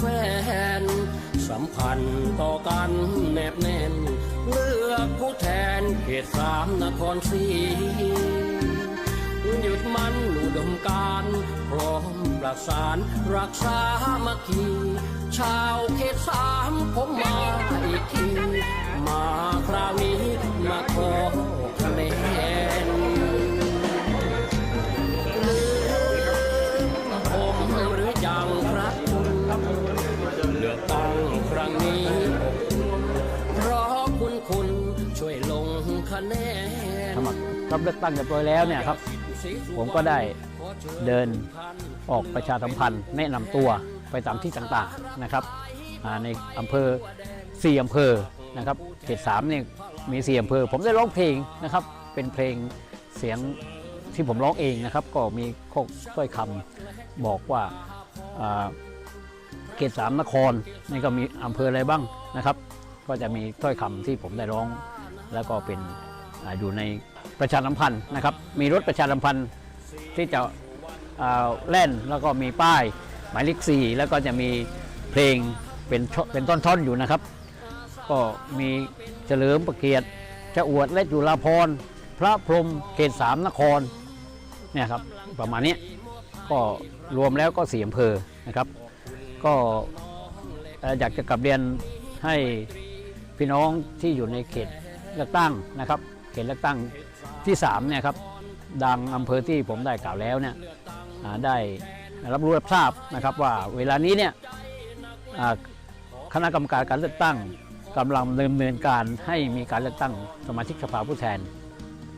แฟน สัมพันธ์ต่อกันแนบแน่น เลือกผู้แทนเขตสามนครศรีหยุดมันอุดมการพร้อมประสานรักษามัคคีชาวเขตสามผมมาอีกที มาคราวนี้มาขอคะแนน สมัครรับเลือกตั้งเรียบร้อยแล้วเนี่ยครับ ผมก็ได้เดินออกประชาสัมพันธ์แนะนำตัวไปตามที่ต่างๆนะครับในอำเภอสี่อำเภอนะครับเขตสามเนี่ยมีสี่อำเภอ ผมได้ร้องเพลงนะครับ เป็นเพลงเสียงที่ผมร้องเองนะครับ ก็มีข้อถ้อยคำบอกว่าอ่าเขตสามนครนี่ก็มีอำเภออะไรบ้างนะครับ ก็จะมีถ้อยคำที่ผมได้ร้องแล้วก็เป็น อยู่ในประชาสัมพันธ์นะครับ มีรถประชาสัมพันธ์ที่จะแล่นแล้วก็มีป้ายหมายเลขสี่แล้วก็จะมีเพลงเป็นเป็นท่อนๆอยู่นะครับ ก็มีเฉลิมประเกียรติจะอวดและจุฬาพรณ์พระพรหมเขตสามนครเนี่ยครับประมาณนี้ก็รวมแล้วก็สี่อำเภอนะครับ ก็เอ่ออยากจะกลับเรียนให้พี่น้องที่อยู่ในเขตเลือกตั้งนะครับ เขตเลือกตั้งที่3เนี่ยครับดังอำเภอที่ผมได้กล่าวแล้วเนี่ยได้รับรู้รับทราบนะครับว่าเวลานี้เนี่ยคณะกรรมการการเลือกตั้งกำลังดำเนินการให้มีการเลือกตั้งสมาชิกสภาผู้แทน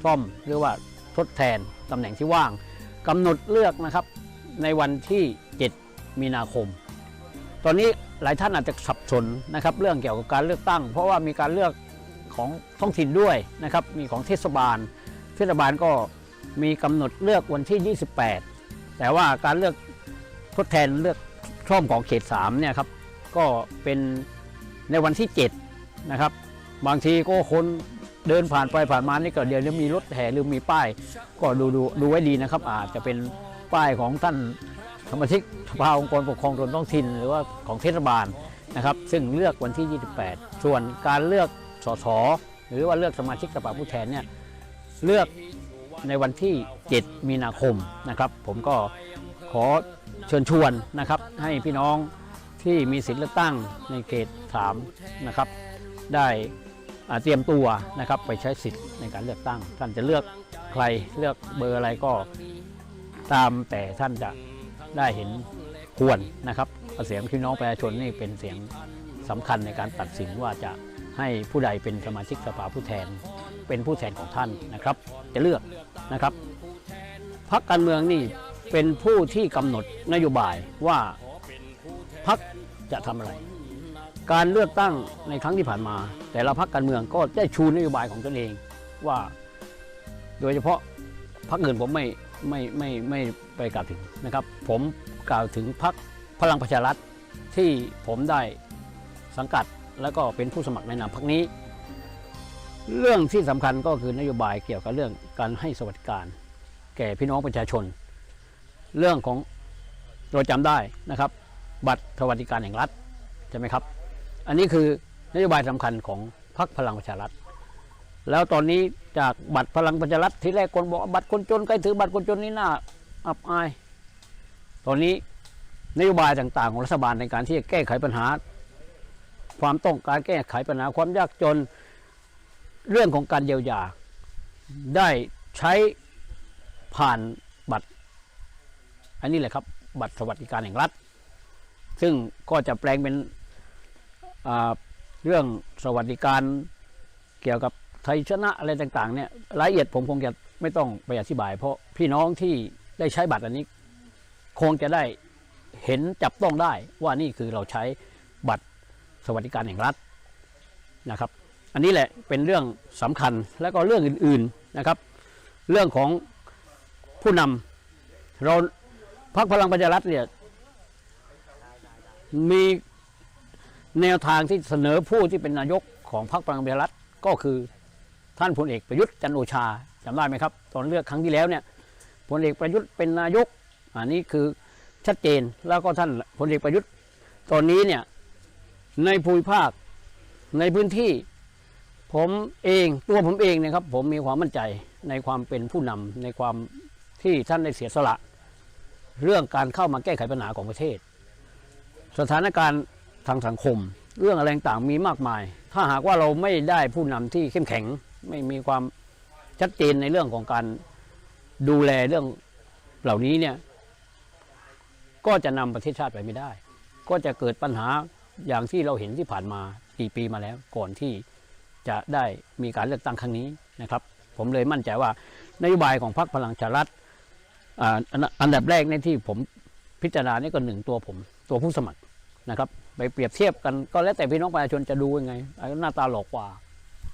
ซ่อมหรือว่าทดแทนตำแหน่งที่ว่างกำหนดเลือกนะครับในวันที่ 7 มีนาคม ตอนนี้หลายท่านอาจจะสับสนนะครับ เรื่องเกี่ยวกับการเลือกตั้ง เพราะว่ามีการเลือก ของท้องถิ่นด้วยนะครับมีของเทศบาล เทศบาลก็มีกำหนดเลือกวันที่ 28 แต่ว่าการเลือกทดแทนเลือกช่อมของเขต3เนี่ยครับก็เป็นในวันที่7นะครับบางทีก็คนเดินผ่านไปผ่านมานี่ก็เดี๋ยวจะมีรถแห่หรือมีป้าย ก็ดูดูดูไว้ดีนะครับ อาจจะเป็นป้ายของท่านสมาชิกสภาองค์กรปกครองส่วนท้องถิ่นหรือว่าของเทศบาลนะครับ ซึ่งเลือกวันที่ 28 ส่วนการเลือก สสหรือว่าเลือกสมาชิกสภาผู้แทนเนี่ยเลือกในวันที่ 7 มีนาคมนะครับ ผมก็ขอเชิญชวนนะครับ ให้พี่น้องที่มีสิทธิ์เลือกตั้งในเขต3นะครับ ได้เตรียมตัวนะครับไปใช้สิทธิ์ในการเลือกตั้ง ท่านจะเลือกใครเลือกเบอร์อะไรก็ตามแต่ท่านจะได้เห็นควรนะครับเสียงพี่น้องประชาชนนี่เป็นเสียงสำคัญในการตัดสินว่าจะ ให้ผู้ใดเป็นสมาชิกสภาผู้แทน เป็นผู้แทนของท่านนะครับ จะเลือกนะครับพักการเมืองนี่เป็นผู้ที่กำหนดนโยบายว่าพักจะทำอะไร การเลือกตั้งในครั้งที่ผ่านมา แต่ละพรรคการเมืองก็ได้ชูนโยบายของตนเองว่า โดยเฉพาะพรรคอื่นผมไม่ไม่ไม่ไม่ไปกล่าวถึงนะครับ ผมกล่าวถึงพรรคพลังประชารัฐที่ผมได้สังกัด แล้วก็เป็นผู้สมัครในนามพรรคนี้ เรื่องที่สำคัญก็คือนโยบายเกี่ยวกับเรื่องการให้สวัสดิการ แก่พี่น้องประชาชน เรื่องของเราจำได้นะครับ บัตรสวัสดิการแห่งรัฐใช่ไหมครับ อันนี้คือนโยบายสำคัญของพรรคพลังประชารัฐแล้วตอนนี้จากบัตรพลังประชารัฐที่แรกคนบอกบัตรคนจนใครถือบัตรคนจนนี่น่าอับอาย ตอนนี้นโยบายต่างๆ ของรัฐบาลในการที่จะแก้ไขปัญหา ความต้องการแก้ไขปัญหาความยากจนเรื่องของการเยียวยา ได้ใช้ผ่านบัตร อันนี้แหละครับ บัตรสวัสดิการแห่งรัฐ ซึ่งก็จะแปลงเป็นเรื่องสวัสดิการเกี่ยวกับไทยชนะอะไรต่างๆเนี่ยรายละเอียดผมคงจะไม่ต้องไปอธิบาย เพราะพี่น้องที่ได้ใช้บัตรอันนี้ คงจะได้เห็นจับต้องได้ว่านี่คือเราใช้บัตร สวัสดิการแห่งรัฐนะครับ อันนี้แหละเป็นเรื่องสำคัญแล้วก็เรื่องอื่นๆนะครับ เรื่องของผู้นำเราพรรคพลังประชารัฐเนี่ยมีแนวทางที่เสนอผู้ที่เป็นนายกของพรรคพลังประชารัฐก็คือท่านพลเอกประยุทธ์จันโอชาจำได้ไหมครับ ตอนเลือกครั้งที่แล้วเนี่ยพลเอกประยุทธ์เป็นนายกอันนี้คือชัดเจนแล้วก็ท่านพลเอกประยุทธ์ ตอนนี้เนี่ย ในภูมิภาค ในพื้นที่ ผมเองตัวผมเองนะครับ ผมมีความมั่นใจในความเป็นผู้นำในความที่ท่านได้เสียสละ เรื่องการเข้ามาแก้ไขปัญหาของประเทศ สถานการณ์ทางสังคม เรื่องอะไรต่างมีมากมาย ถ้าหากว่าเราไม่ได้ผู้นำที่เข้มแข็ง ไม่มีความชัดเจนในเรื่องของการดูแลเรื่องเหล่านี้เนี่ย ก็จะนำประเทศชาติไปไม่ได้ ก็จะเกิดปัญหา อย่างที่เราเห็นที่ผ่านมากี่ปีมาแล้ว ก่อนที่จะได้มีการเลือกตั้งครั้งนี้นะครับ ผมเลยมั่นใจว่านโยบายของพรรคพลังชารัฐอ,อันอันดับแรกในที่ผมพิจารณานี่ก็หนึ่งตัวผมตัวผู้สมัครนะครับ ไปเปรียบเทียบกันก็แล้วแต่พี่น้องประชาชนจะดูยังไง หน้าตาหลอกกว่า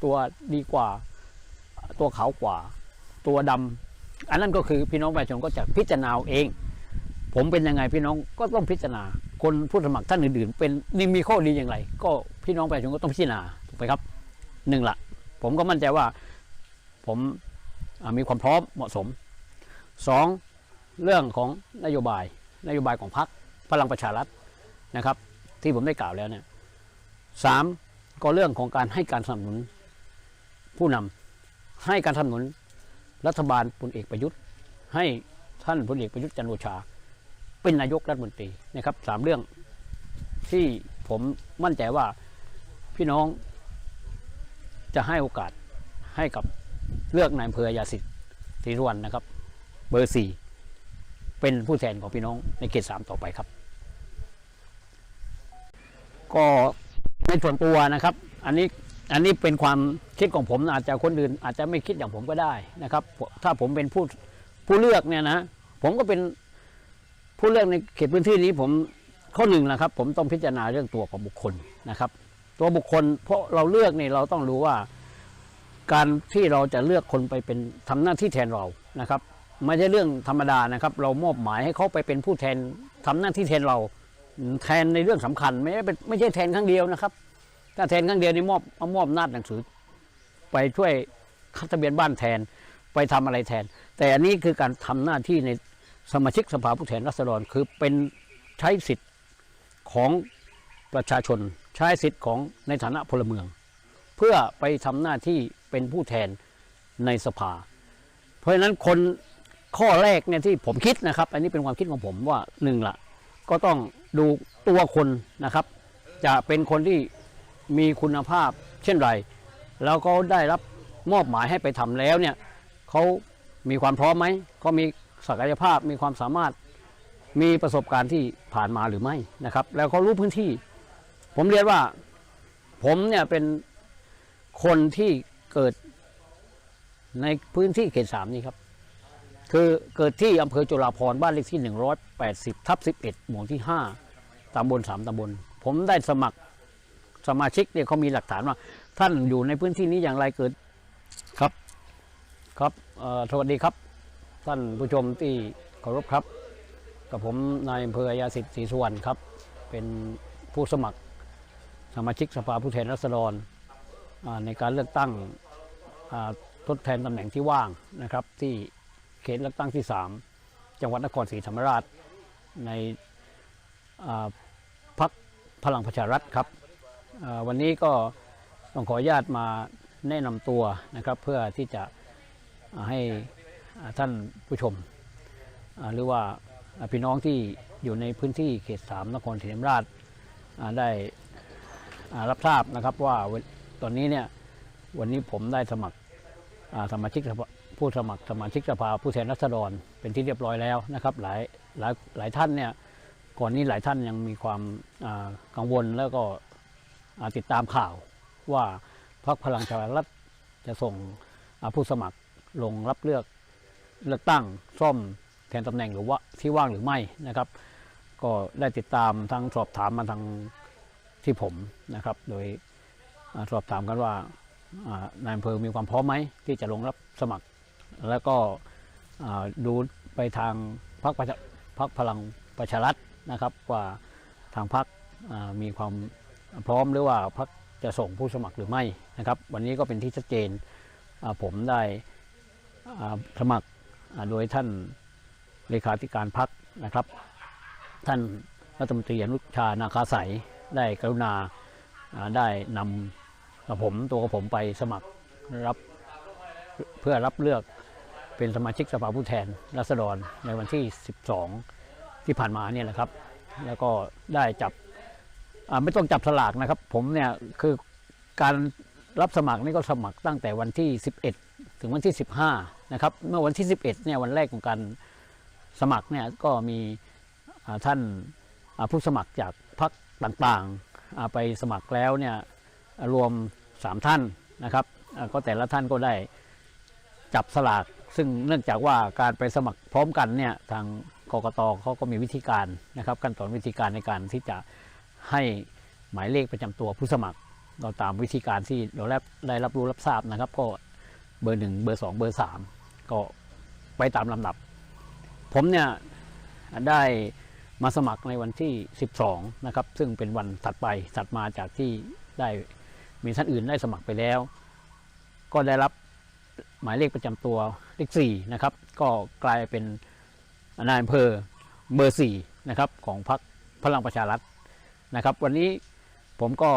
ตัวดีกว่า ตัวขาวกว่า ตัวดำอันนั้นก็คือพี่น้องประชาชนก็จะพิจารณาเอง ผมเป็นยังไงพี่น้องก็ต้องพิจารณา คนผู้สมัครท่านอื่นๆ เป็นนี่มีข้อดีอย่างไร ก็พี่น้องประชาชนก็ต้องพิจารณาถูกไหมครับหนึ่งละผมก็มั่นใจว่าผมมีความพร้อมเหมาะสมสองเรื่องของนโยบายนโยบายของพรรคพลังประชารัฐนะครับ ที่ผมได้กล่าวแล้วเนี่ยสามก็เรื่องของการให้การสนับสนุนผู้นำให้การสนับสนุนรัฐบาลพลเอกประยุทธ์ ให้ท่านพลเอกประยุทธ์จันโอชา เป็นนายกรัฐมนตรีนะครับสามเรื่องที่ผมมั่นใจว่าพี่น้องจะให้โอกาสให้กับเลือกนายอำเภอยาสิทธิ์ศรีสุวรรณนะครับ เบอร์สี่เป็นผู้แทนของพี่น้องในเขตสามต่อไปครับ ก็ในส่วนตัวนะครับ อันนี้อันนี้เป็นความคิดของผมอาจจะคนอื่นอาจจะไม่คิดอย่างผมก็ได้นะครับ ถ้าผมเป็นผู้ผู้เลือกเนี่ยนะ ผมก็เป็น ผู้เลือกในเขตพื้นที่นี้ผมข้อหนึ่งนะครับ ผมต้องพิจารณาเรื่องตัวของบุคคลนะครับ ตัวบุคคลเพราะเราเลือกนี่เราต้องรู้ว่า การที่เราจะเลือกคนไปเป็นทำหน้าที่แทนเรานะครับไม่ใช่เรื่องธรรมดานะครับ เรามอบหมายให้เขาไปเป็นผู้แทนทำหน้าที่แทนเรา แทนในเรื่องสำคัญ ไม่ใช่เป็นไม่ใช่แทนครั้งเดียวนะครับ ถ้าแทนครั้งเดียวนี่มอบเอามอบนาจหนังสือ ไปช่วยคัดทะเบียนบ้านแทนไปทำอะไรแทน แต่อันนี้คือการทำหน้าที่ใน สมาชิกสภาผู้แทนราษฎรคือเป็นใช้สิทธิ์ของประชาชน ใช้สิทธิ์ของในฐานะพลเมือง เพื่อไปทำหน้าที่เป็นผู้แทนในสภา เพราะฉะนั้นคนข้อแรกเนี่ยที่ผมคิดนะครับ อันนี้เป็นความคิดของผมว่าหนึ่งละก็ต้องดูตัวคนนะครับ จะเป็นคนที่มีคุณภาพเช่นไร แล้วก็ได้รับมอบหมายให้ไปทำแล้วเนี่ยเขามีความพร้อมไหมเขามี ศักยภาพมีความสามารถมีประสบการณ์ที่ผ่านมาหรือไม่นะครับ แล้วเขารู้พื้นที่ ผมเรียนว่า ผมเนี่ยเป็นคนที่เกิดในพื้นที่เขตสามนี้ครับ คือเกิดที่อำเภอจุฬาภรณ์บ้านเลขที่ 180ทับ11 หมู่ที่ 5ตำบลสามตำบล ผมได้สมัครสมาชิกเนี่ยเขามีหลักฐานว่า ท่านอยู่ในพื้นที่นี้อย่างไรเกิดครับ ครับสวัสดีครับ ท่านผู้ชมที่เคารพครับ กับผมนายอำเภอยาสิทธิ์ศรีสุวรรณครับ เป็นผู้สมัครสมาชิกสภาผู้แทนราษฎรในการเลือกตั้งทดแทนตำแหน่งที่ว่างนะครับ ที่เขตเลือกตั้งที่ 3 จังหวัดนครศรีธรรมราชในพรรคพลังประชารัฐครับวันนี้ก็ต้องขออนุญาตมาแนะนำตัวนะครับ เพื่อที่จะให้ ท่านผู้ชม หรือว่าพี่น้องที่อยู่ในพื้นที่เขต3นครศรีธรรมราชได้รับทราบนะครับว่าตอนนี้เนี่ยวันนี้ผมได้สมัครสมาชิกสภาผู้สมัครสมาชิกสภาผู้แทนราษฎรเป็นที่เรียบร้อยแล้วนะครับหลายหลายหลายท่านเนี่ยก่อนนี้หลายท่านยังมีความกังวลแล้วก็ติดตามข่าวว่าพรรคพลังประชารัฐจะส่งผู้สมัครลงรับเลือก เลือกตั้งซ่อมแทนตำแหน่งหรือว่าที่ว่างหรือไม่นะครับ ก็ได้ติดตามทั้งสอบถามมาทางที่ผมนะครับ โดยสอบถามกันว่านายอำเภอมีความพร้อมไหมที่จะลงรับสมัคร แล้วก็ดูไปทางพรรคพรรคพลังประชารัฐนะครับว่าทางพรรคมีความพร้อมหรือว่าพรรคจะส่งผู้สมัครหรือไม่นะครับ วันนี้ก็เป็นที่ชัดเจนผมได้สมัคร โดยท่านเลขาธิการพรรคนะครับ ท่านรัฐมนตรีอนุชานาคาสายได้กรุณาได้นำกับผมตัวกับผมไปสมัครรับเพื่อรับเลือกเป็นสมาชิกสภาผู้แทนราษฎรในวันที่ 12 ที่ผ่านมาเนี่ยแหละครับ แล้วก็ได้จับไม่ต้องจับสลากนะครับ ผมเนี่ยคือการรับสมัครนี่ก็สมัครตั้งแต่วันที่ 11 ถึงวันที่ 15 นะครับเมื่อวันที่ 11เนี่ยวันแรกของการสมัครเนี่ยก็มีท่านผู้สมัครจากพรรคต่างๆไปสมัครแล้วเนี่ยรวม 3 ท่านนะครับก็แต่ละท่านก็ได้จับสลาก ซึ่งเนื่องจากว่าการไปสมัครพร้อมกันเนี่ยทางกกตเขาก็มีวิธีการนะครับขั้นตอนวิธีการในการที่จะให้หมายเลขประจำตัวผู้สมัครเราตามวิธีการที่เราได้ได้รับรู้รับทราบนะครับ ก็เบอร์หนึ่งเบอร์สองเบอร์สาม ก็ไปตามลำดับ ผมเนี่ยได้มาสมัครในวันที่ 12 นะครับ ซึ่งเป็นวันถัดไปถัดมาจากที่ได้มีท่านอื่นได้สมัครไปแล้ว ก็ได้รับหมายเลขประจำตัวเลขสี่นะครับ ก็กลายเป็นนายอำเภอเบอร์สี่นะครับของพรรคพลังประชารัฐนะครับ วันนี้ผมก็